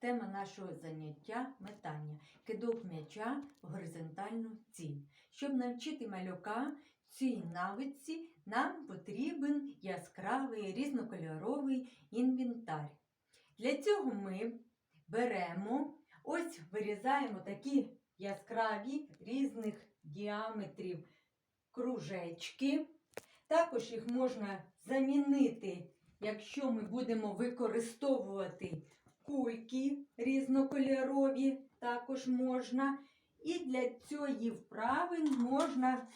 Тема нашого заняття метання. Кидок м'яча в горизонтальну ціль. Щоб навчити малюка цій навичці, нам потрібен яскравий різнокольоровий інвентар. Для цього ми беремо, ось вирізаємо такі яскраві різних діаметрів кружечки. Також їх можна замінити, якщо ми будемо використовувати кульки різнокольорові, також можна. І для цієї вправи можна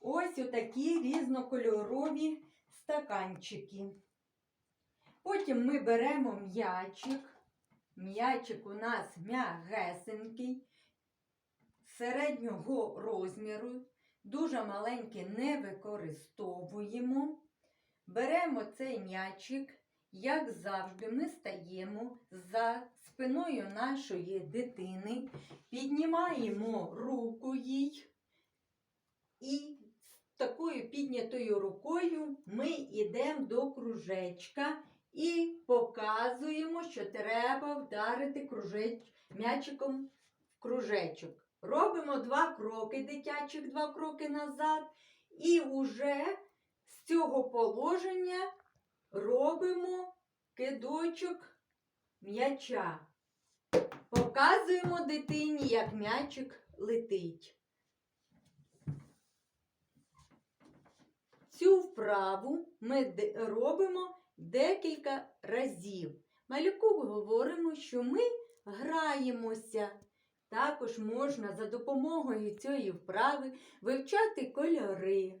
ось отакі різнокольорові стаканчики. Потім ми беремо м'ячик. М'ячик у нас м'ягесенький, середнього розміру. Дуже маленький не використовуємо. Беремо цей м'ячик, як завжди, ми стаємо за спиною нашої дитини, піднімаємо руку їй і з такою піднятою рукою ми йдемо до кружечка і показуємо, що треба вдарити кружеч... м'ячиком в кружечок. Робимо два кроки дитячих, два кроки назад, і вже з цього положення робимо кидочок м'яча. Показуємо дитині, як м'ячик летить. Цю вправу ми робимо декілька разів. Малюку говоримо, що ми граємося. Також можна за допомогою цієї вправи вивчати кольори,